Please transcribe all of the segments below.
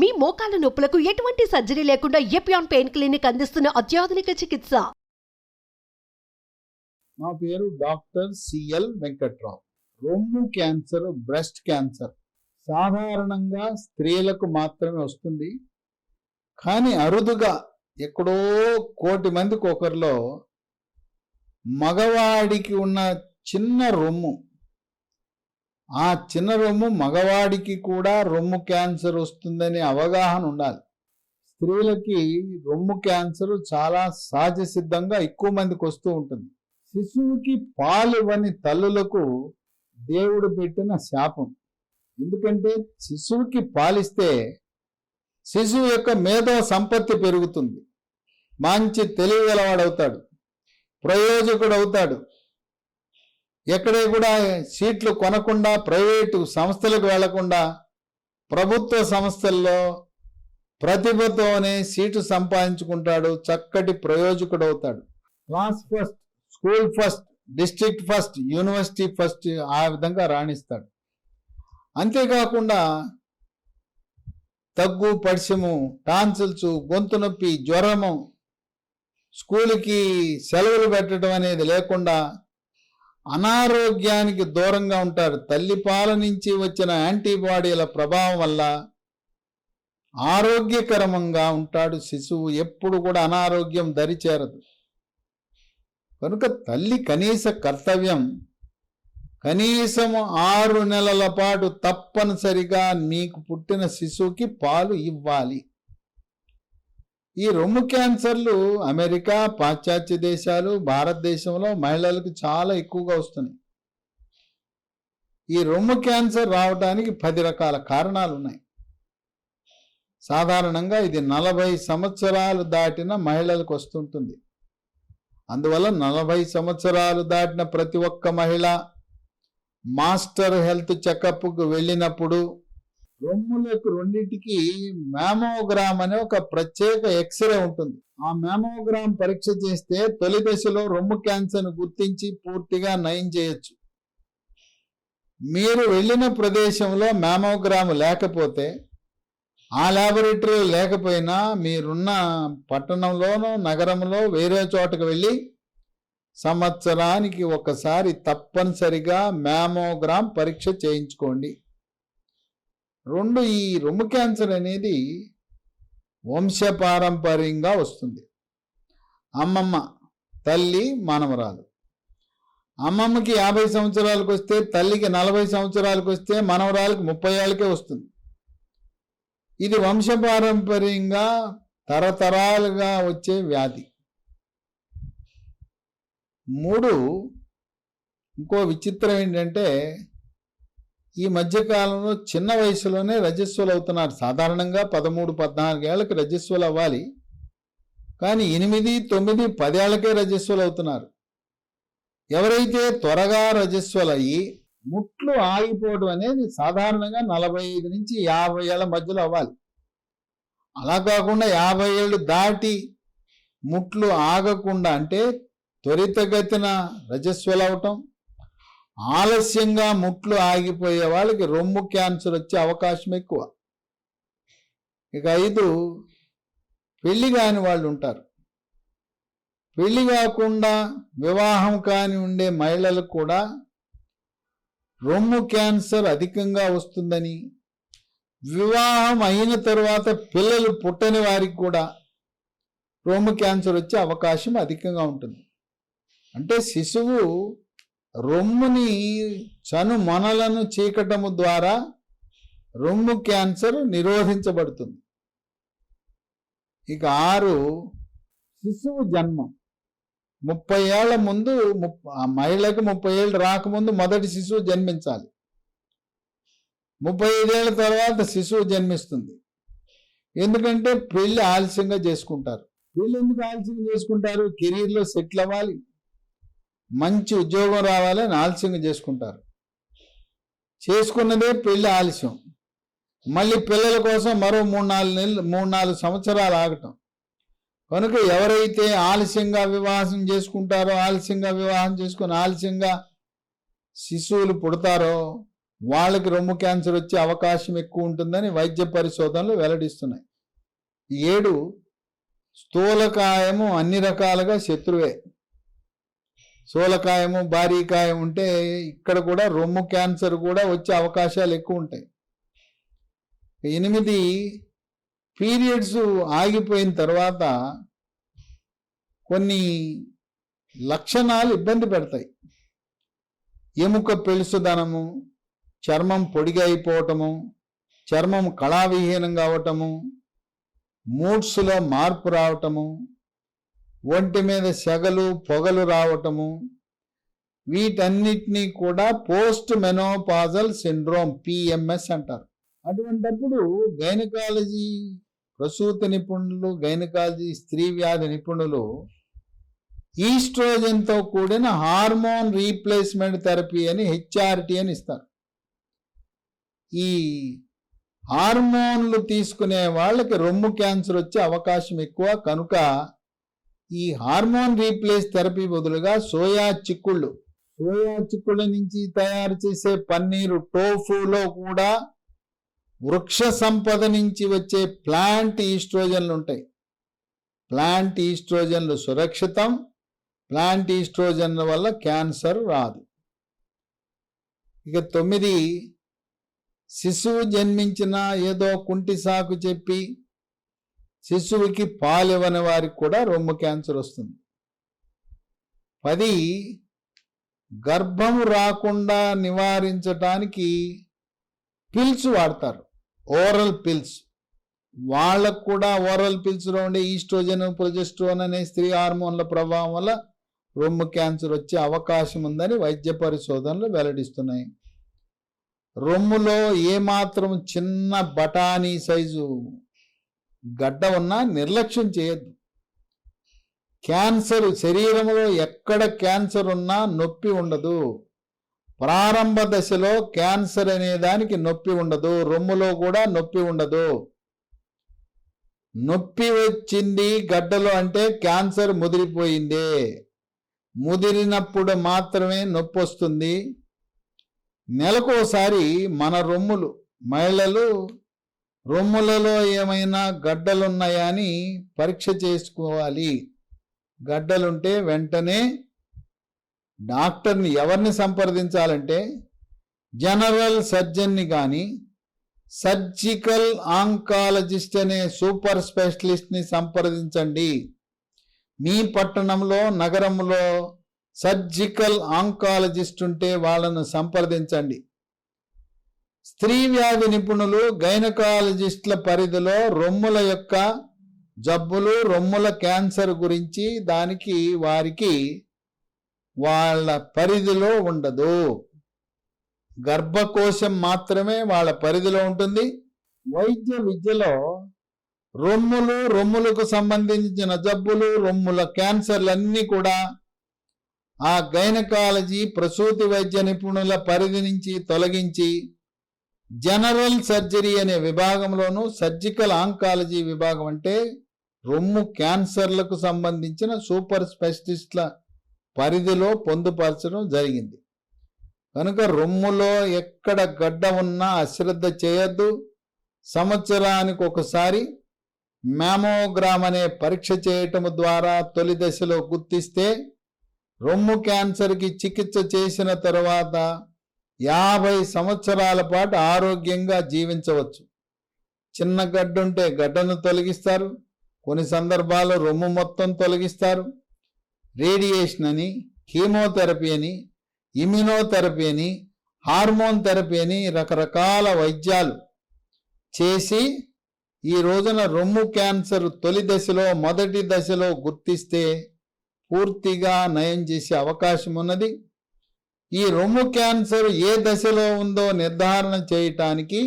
మీ మోకాల నొప్పులకు ఎటువంటి సర్జరీ లేకుండా ఎపియాన్ పెయిన్ క్లినిక్ అందిస్తున్న అత్యాధునిక చికిత్స? నా పేరు డాక్టర్ సిఎల్ వెంకట్రావు. రొమ్ము క్యాన్సర్ బ్రెస్ట్ క్యాన్సర్ సాధారణంగా స్త్రీలకు మాత్రమే వస్తుంది. కానీ అరుదుగా ఎక్కడో కోటి మందికి ఒకరిలో మగవాడికి ఉన్న చిన్న రొమ్ము ఆ చిన్న రొమ్ము మగవాడికి కూడా రొమ్ము క్యాన్సర్ వస్తుందనే అవగాహన ఉండాలి. స్త్రీలకి రొమ్ము క్యాన్సర్ చాలా సహజ సిద్ధంగా ఎక్కువ మందికి వస్తూ ఉంటుంది. శిశువుకి పాలు ఇవ్వని తల్లులకు దేవుడు పెట్టిన శాపం. ఎందుకంటే శిశువుకి పాలిస్తే శిశువు యొక్క మేధో సంపత్తి పెరుగుతుంది. మంచి తెలివిగలవాడవుతాడు ప్రయోజకుడు అవుతాడు ఎక్కడే కూడా సీట్లు కొనకుండా ప్రైవేటు సంస్థలకు వెళ్ళకుండా ప్రభుత్వ సంస్థల్లో ప్రతిభతోనే సీటు సంపాదించుకుంటాడు చక్కటి ప్రయోజకుడు అవుతాడు class first school first district first university first ఆ విధంగా రాణిస్తాడు. అంతేకాకుండా తగ్గు పడిసెము టాన్సిల్స్ గొంతు నొప్పి జ్వరము స్కూల్కి సెలవులు పెట్టడం అనేది లేకుండా అనారోగ్యానికి దూరంగా ఉంటారు. తల్లిపాల నుంచి వచ్చిన యాంటీబాడీల ప్రభావం వల్ల ఆరోగ్యకరంగా ఉంటాడు శిశువు. ఎప్పుడు కూడా అనారోగ్యం దరిచేరదు కనుక తల్లి కనీస కర్తవ్యం కనీసం ఆరు నెలల పాటు తప్పనిసరిగా మీకు పుట్టిన శిశువుకి పాలు ఇవ్వాలి. ఈ రొమ్ము క్యాన్సర్లు అమెరికా పాశ్చాత్య దేశాలు భారతదేశంలో మహిళలకు చాలా ఎక్కువగా వస్తున్నాయి. ఈ రొమ్ము క్యాన్సర్ రావడానికి పది రకాల కారణాలు ఉన్నాయి. సాధారణంగా ఇది నలభై సంవత్సరాలు దాటిన మహిళలకు వస్తుంటుంది. అందువల్ల నలభై సంవత్సరాలు దాటిన ప్రతి ఒక్క మహిళ మాస్టర్ హెల్త్ చెకప్కు వెళ్ళినప్పుడు రొమ్ములకు రెండింటికి మ్యామోగ్రామ్ అనే ఒక ప్రత్యేక ఎక్స్రే ఉంటుంది. ఆ మ్యామోగ్రామ్ పరీక్ష చేస్తే తొలి దశలో రొమ్ము క్యాన్సర్ను గుర్తించి పూర్తిగా నయం చేయొచ్చు. మీరు వెళ్ళిన ప్రదేశంలో మ్యామోగ్రామ్ లేకపోతే ఆ ల్యాబొరేటరీ లేకపోయినా మీరున్న పట్టణంలోనో నగరంలో వేరే చోటకు వెళ్ళి సంవత్సరానికి ఒకసారి తప్పనిసరిగా మ్యామోగ్రామ్ పరీక్ష చేయించుకోండి. రెండు ఈ రొమ్ము క్యాన్సర్ అనేది వంశపారంపర్యంగా వస్తుంది. అమ్మమ్మ తల్లి మానవరాలు. అమ్మమ్మకి యాభై సంవత్సరాలకు వస్తే తల్లికి నలభై సంవత్సరాలకు వస్తే మనవరాలకు ముప్పై ఏళ్ళకే వస్తుంది. ఇది వంశపారంపర్యంగా తరతరాలుగా వచ్చే వ్యాధి. మూడు ఇంకో విచిత్రం ఏంటంటే ఈ మధ్యకాలంలో చిన్న వయసులోనే రజస్సులు అవుతున్నారు. సాధారణంగా పదమూడు పద్నాలుగేళ్ళకి రజస్సులు అవ్వాలి. కానీ ఎనిమిది తొమ్మిది పదేళ్ళకే రజస్సులు అవుతున్నారు. ఎవరైతే త్వరగా రజస్సులు అయ్యి ముట్లు ఆగిపోవడం అనేది సాధారణంగా నలభై ఐదు నుంచి యాభై ఏళ్ళ మధ్యలో అవ్వాలి. అలా కాకుండా యాభై ఏళ్ళు దాటి ముట్లు ఆగకుండా అంటే త్వరితగతిన రజస్సులు అవటం ఆలస్యంగా ముట్లు ఆగిపోయే వాళ్ళకి రొమ్ము క్యాన్సర్ వచ్చే అవకాశం ఎక్కువ. ఇక ఐదు పెళ్ళి కాని వాళ్ళు ఉంటారు. పెళ్ళి కాకుండా వివాహం కాని ఉండే మహిళలకు కూడా రొమ్ము క్యాన్సర్ అధికంగా వస్తుందని వివాహం అయిన తర్వాత పిల్లలు పుట్టని వారికి కూడా రొమ్ము క్యాన్సర్ వచ్చే అవకాశం అధికంగా ఉంటుంది. అంటే శిశువు రొమ్ముని చను మొనలను చీకటము ద్వారా రొమ్ము క్యాన్సర్ నిరోధించబడుతుంది. ఇక ఆరు శిశువు జన్మం. ముప్పై ఏళ్ళ ముందు ముప్ప- ఆ మహిళకి ముప్పై ఏళ్ళు రాకముందు మొదటి శిశువు జన్మించాలి. ముప్పై ఐదేళ్ళ తర్వాత శిశువు జన్మిస్తుంది. ఎందుకంటే పెళ్ళి ఆలస్యంగా చేసుకుంటారు. పెళ్ళి ఎందుకు ఆలస్యంగా చేసుకుంటారు? కెరీర్లో సెటిల్ అవ్వాలి. మంచి ఉద్యోగం రావాలని ఆలస్యంగా చేసుకుంటారు. చేసుకున్నదే పెళ్ళి ఆలస్యం. మళ్ళీ పిల్లల కోసం మరో మూడు నాలుగు నెలలు మూడు నాలుగు సంవత్సరాలు ఆగటం. కనుక ఎవరైతే ఆలస్యంగా వివాహం చేసుకుంటారో ఆలస్యంగా వివాహం చేసుకుని ఆలస్యంగా శిశువులు పుడతారో వాళ్ళకి రొమ్ము క్యాన్సర్ వచ్చే అవకాశం ఎక్కువ ఉంటుందని వైద్య పరిశోధనలు వెల్లడిస్తున్నాయి. ఏడు స్థూలకాయము అన్ని రకాలుగా శత్రువే. సోలకాయము భారీ కాయం ఉంటే ఇక్కడ కూడా రొమ్ము క్యాన్సర్ కూడా వచ్చే అవకాశాలు ఎక్కువ ఉంటాయి. ఎనిమిది పీరియడ్స్ ఆగిపోయిన తర్వాత కొన్ని లక్షణాలు ఇబ్బంది పెడతాయి. ఎముక పెలుసుదనము చర్మం పొడిగైపోవటము అయిపోవటము చర్మం కళావిహీనం కావటము మూడ్స్లో మార్పు రావటము ఒంటి మీద సెగలు పొగలు రావటము వీటన్నిటినీ కూడా పోస్ట్ మెనోపాజల్ సిండ్రోమ్ పిఎంఎస్ అంటారు. అటువంటప్పుడు గైనకాలజీ ప్రసూతి నిపుణులు గైనకాలజీ స్త్రీ వ్యాధి నిపుణులు ఈస్ట్రోజన్తో కూడిన హార్మోన్ రీప్లేస్మెంట్ థెరపీ అని హెచ్ఆర్టీ అని ఇస్తారు. ఈ హార్మోన్లు తీసుకునే వాళ్ళకి రొమ్ము క్యాన్సర్ వచ్చే అవకాశం ఎక్కువ. కనుక ఈ హార్మోన్ రీప్లేస్ థెరపీ బదులుగా సోయా చిక్కుళ్ళు. సోయా చిక్కుళ్ళ నుంచి తయారు చేసే పన్నీరు టోఫులో కూడా వృక్ష సంపద నుంచి వచ్చే ప్లాంట్ ఈస్ట్రోజన్లు ఉంటాయి. ప్లాంట్ ఈస్ట్రోజన్లు సురక్షితం ప్లాంట్ ఈస్ట్రోజన్ల వల్ల క్యాన్సర్ రాదు. ఇక తొమ్మిది శిశువు జన్మించిన ఏదో కుంటి సాకు చెప్పి శిశువుకి పాలివ్వని వారికి కూడా రొమ్ము క్యాన్సర్ వస్తుంది. పది గర్భం రాకుండా నివారించటానికి పిల్స్ వాడతారు. ఓరల్ పిల్స్ వాళ్ళకు కూడా ఓరల్ పిల్స్లో ఉండే ఈస్ట్రోజన్ ప్రొజెస్ట్రోన్ అనే స్త్రీ హార్మోన్ల ప్రభావం వల్ల రొమ్ము క్యాన్సర్ వచ్చే అవకాశం ఉందని వైద్య పరిశోధనలు వెల్లడిస్తున్నాయి. రొమ్ములో ఏమాత్రం చిన్న బఠానీ సైజు గడ్డ ఉన్నా నిర్లక్ష్యం చేయొద్దు. క్యాన్సర్ శరీరంలో ఎక్కడ క్యాన్సర్ ఉన్నా నొప్పి ఉండదు. ప్రారంభ దశలో క్యాన్సర్ అనే దానికి నొప్పి ఉండదు. రొమ్ములో కూడా నొప్పి ఉండదు. నొప్పి వచ్చింది గడ్డలో అంటే క్యాన్సర్ ముదిరిపోయింది. ముదిరినప్పుడు మాత్రమే నొప్పి వస్తుంది. నెలకోసారి మన రొమ్ములు మహిళలు రొమ్ములలో ఏమైనా గడ్డలున్నాయా అని పరీక్ష చేసుకోవాలి. గడ్డలుంటే వెంటనే డాక్టర్ని ఎవరిని సంప్రదించాలంటే జనరల్ సర్జన్ని కానీ సర్జికల్ ఆంకాలజిస్ట్ అనే సూపర్ స్పెషలిస్ట్ని సంప్రదించండి. మీ పట్టణంలో నగరంలో సర్జికల్ ఆంకాలజిస్ట్ ఉంటే వాళ్ళను సంప్రదించండి. స్త్రీ వ్యాధి నిపుణులు గైనకాలజిస్టుల పరిధిలో రొమ్ముల యొక్క జబ్బులు రొమ్ముల క్యాన్సర్ గురించి దానికి వారికి వాళ్ళ పరిధిలో ఉండదు. గర్భకోశం మాత్రమే వాళ్ళ పరిధిలో ఉంటుంది. వైద్య విద్యలో రొమ్ములు రొమ్ములకు సంబంధించిన జబ్బులు రొమ్ముల క్యాన్సర్లన్నీ కూడా ఆ గైనకాలజీ ప్రసూతి వైద్య నిపుణుల పరిధి నుంచి తొలగించి జనరల్ సర్జరీ అనే విభాగంలోను సర్జికల్ ఆంకాలజీ విభాగం అంటే రొమ్ము క్యాన్సర్లకు సంబంధించిన సూపర్ స్పెషలిస్ట్ల పరిధిలో పొందుపరచడం జరిగింది. కనుక రొమ్ములో ఎక్కడ గడ్డ ఉన్నా అశ్రద్ధ చేయొద్దు. సంవత్సరానికి ఒకసారి మ్యామోగ్రామ్ అనే పరీక్ష చేయటం ద్వారా తొలి దశలో గుర్తిస్తే రొమ్ము క్యాన్సర్కి చికిత్స చేసిన తర్వాత యాభై సంవత్సరాల పాటు ఆరోగ్యంగా జీవించవచ్చు. చిన్న గడ్డ ఉంటే గడ్డను తొలగిస్తారు. కొన్ని సందర్భాల్లో రొమ్ము మొత్తం తొలగిస్తారు. రేడియేషన్ అని కీమోథెరపీ అని ఇమ్యునోథెరపీ అని హార్మోన్ థెరపీ అని రకరకాల వైద్యాలు చేసి ఈ రోజున రొమ్ము క్యాన్సర్ తొలి దశలో మొదటి దశలో గుర్తిస్తే పూర్తిగా నయం చేసే అవకాశం ఉన్నది ఈ రొమ్ము క్యాన్సర్ ఏ దశలో ఉందో నిర్ధారణ చేయటానికి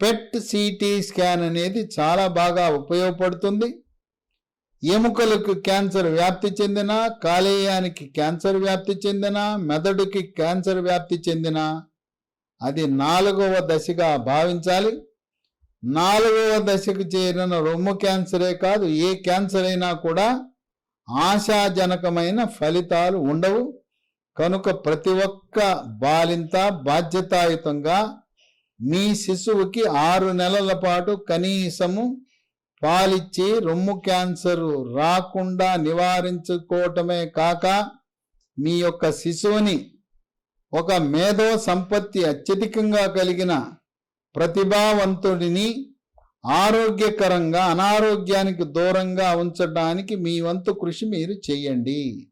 పెట్ సిటీ స్కాన్ అనేది చాలా బాగా ఉపయోగపడుతుంది. ఎముకలకు క్యాన్సర్ వ్యాప్తి చెందిన కాలేయానికి క్యాన్సర్ వ్యాప్తి చెందిన మెదడుకి క్యాన్సర్ వ్యాప్తి చెందిన అది నాలుగవ దశగా భావించాలి. నాలుగవ దశకు చేరిన రొమ్ము క్యాన్సరే కాదు ఏ క్యాన్సర్ అయినా కూడా ఆశాజనకమైన ఫలితాలు ఉండవు. కనుక ప్రతి ఒక్క బాలింత బాధ్యతాయుతంగా మీ శిశువుకి ఆరు నెలల పాటు కనీసము పాలిచ్చి రొమ్ము క్యాన్సర్ రాకుండా నివారించుకోవటమే కాక మీ యొక్క శిశువుని ఒక మేధో సంపత్తి అత్యధికంగా కలిగిన ప్రతిభావంతుడిని ఆరోగ్యకరంగా అనారోగ్యానికి దూరంగా ఉంచడానికి మీ వంతు కృషి మీరు చేయండి.